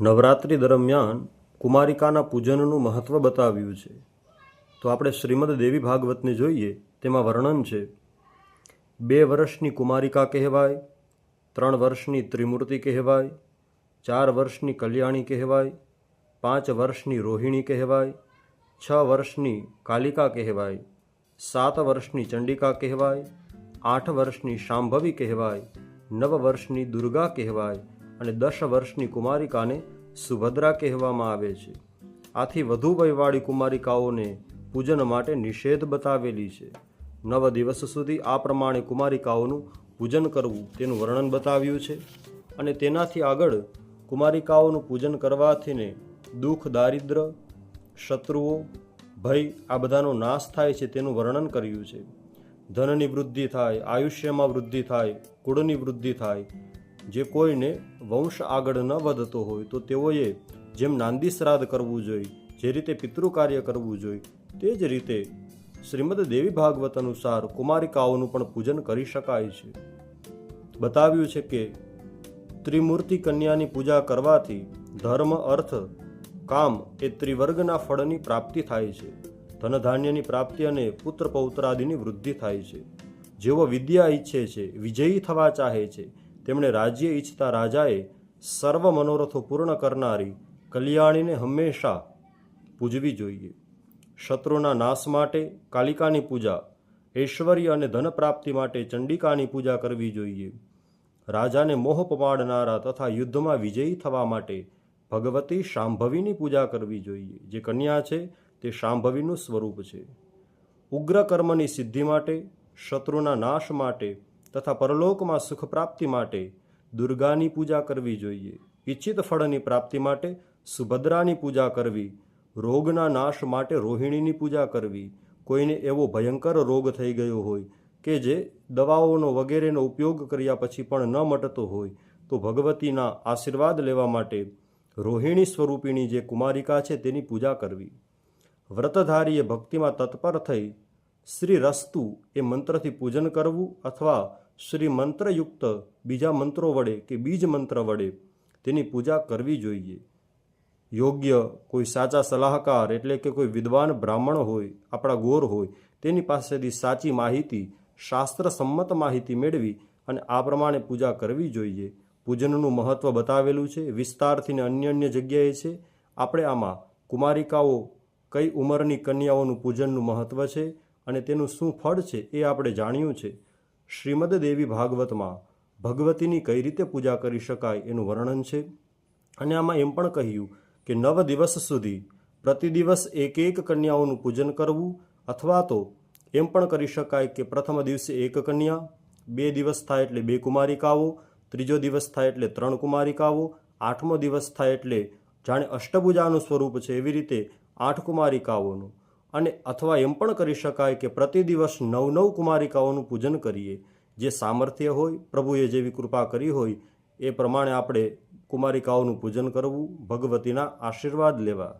નવરાત્રિ દરમિયાન કુમારિકાના પૂજનનું મહત્ત્વ બતાવ્યું છે. તો આપણે શ્રીમદ દેવી ભાગવતને જોઈએ, તેમાં વર્ણન છે. બે વર્ષની કુમારિકા કહેવાય, ત્રણ વર્ષની ત્રિમૂર્તિ કહેવાય, ચાર વર્ષની કલ્યાણી કહેવાય, પાંચ વર્ષની રોહિણી કહેવાય, છ વર્ષની કાલિકા કહેવાય, સાત વર્ષની ચંડિકા કહેવાય, આઠ વર્ષની શાંભવી કહેવાય, નવ વર્ષની દુર્ગા કહેવાય અને દસ વર્ષની કુમારિકાને સુભદ્રા કહેવામાં આવે છે. આથી વધુ વયવાળી કુમારિકાઓને પૂજન માટે નિષેધ બતાવેલી છે. નવ દિવસ સુધી આ પ્રમાણે કુમારિકાઓનું પૂજન કરવું તેનું વર્ણન બતાવ્યું છે અને તેનાથી આગળ કુમારિકાઓનું પૂજન કરવાથીને દુઃખ, દારિદ્ર, શત્રુઓ, ભય આ બધાનો નાશ થાય છે તેનું વર્ણન કર્યું છે. ધનની વૃદ્ધિ થાય, આયુષ્યમાં વૃદ્ધિ થાય, કુળની વૃદ્ધિ થાય જે કોઈને વંશ આગળ ન વધતો હોય તો તેઓએ જેમ નાંદી શ્રાદ્ધ કરવું જોઈએ જે રીતે પિતૃ કાર્ય કરવું જોઈએ તે જ રીતે શ્રીમદ દેવી ભાગવત અનુસાર કુમારિકાઓનું પણ પૂજન કરી શકાય છે. બતાવ્યું છે કે ત્રિમૂર્તિ કન્યાની પૂજા કરવાથી ધર્મ, અર્થ, કામ એ ત્રિવર્ગના ફળની પ્રાપ્તિ થાય છે. ધનધાન્યની પ્રાપ્તિ અને પુત્ર પૌત્રાદિની વૃદ્ધિ થાય છે. જેઓ વિદ્યા ઈચ્છે છે, વિજયી થવા ચાહે છે તેમણે રાજ્ય ઈચ્છતા રાજાએ સર્વ મનોરથો પૂર્ણ કરનારી કલ્યાણીને હંમેશા પૂજવી જોઈએ. શત્રુના નાશ માટે કાલિકાની પૂજા, ઐશ્વર્ય અને ધન પ્રાપ્તિ માટે ચંડિકાની પૂજા કરવી જોઈએ. રાજાને મોહ પમાડનારા તથા યુદ્ધમાં વિજયી થવા માટે ભગવતી શાંભવીની પૂજા કરવી જોઈએ. જે કન્યા છે, તે શાંભવીનું સ્વરૂપ છે. ઉગ્ર કર્મની સિદ્ધિ માટે, શત્રુના નાશ માટે તથા પરલોકમાં સુખ પ્રાપ્તિ માટે દુર્ગાની પૂજા કરવી જોઈએ. ઈચ્છિત ફળની પ્રાપ્તિ માટે સુભદ્રાની પૂજા કરવી, રોગના નાશ માટે રોહિણીની પૂજા કરવી. કોઈને એવો ભયંકર રોગ થઈ ગયો હોય કે જે દવાઓનો વગેરેનો ઉપયોગ કર્યા પછી પણ ન મટતો હોય, તો ભગવતીના આશીર્વાદ લેવા માટે રોહિણી સ્વરૂપિણી જે કુમારિકા છે તેની પૂજા કરવી. વ્રતધારીએ ભક્તિમાં તત્પર થઈ શ્રી રસ્તુ એ મંત્રથી પૂજન કરવું અથવા શ્રી મંત્રયુક્ત બીજા મંત્રો વડે કે બીજ મંત્ર વડે તેની પૂજા કરવી જોઈએ. યોગ્ય કોઈ સાચા સલાહકાર એટલે કે કોઈ વિદ્વાન બ્રાહ્મણ હોય, આપણા ગોર હોય, તેની પાસેથી સાચી માહિતી, શાસ્ત્ર સંમત માહિતી મેળવી અને આ પ્રમાણે પૂજા કરવી જોઈએ. પૂજનનું મહત્ત્વ બતાવેલું છે, વિસ્તારથી ને અન્ય અન્ય જગ્યાએ છે. આપણે આમાં કુમારિકાઓ કઈ ઉંમરની કન્યાઓનું પૂજનનું મહત્ત્વ છે અને તેનું શું ફળ છે એ આપણે જાણ્યું છે. શ્રીમદ દેવી ભાગવતમાં ભગવતીની કઈ રીતે પૂજા કરી શકાય એનું વર્ણન છે? અને આમાં એમ પણ કહ્યું કે નવ દિવસ સુધી પ્રતિ દિવસ એક એક કન્યાઓનું પૂજન કરવું અથવા તો એમ પણ કરી શકાય કે પ્રથમ દિવસે એક કન્યા, બે દિવસ થાય એટલે બે કુમારિકાઓ, ત્રીજો દિવસ થાય એટલે ત્રણ કુમારિકાઓ, આઠમો દિવસ થાય એટલે જાણે અષ્ટભુજાનું સ્વરૂપ છે એવી રીતે આઠ કુમારિકાઓનું. અને અથવા એમ પણ કરી શકાય કે પ્રતિ દિવસ નવ નવ કુમારિકાઓનું પૂજન કરીએ. જે સામર્થ્ય હોય, પ્રભુએ જેવી કૃપા કરી હોય, એ પ્રમાણે આપણે કુમારિકાઓનું પૂજન કરવું, ભગવતીના આશીર્વાદ લેવા.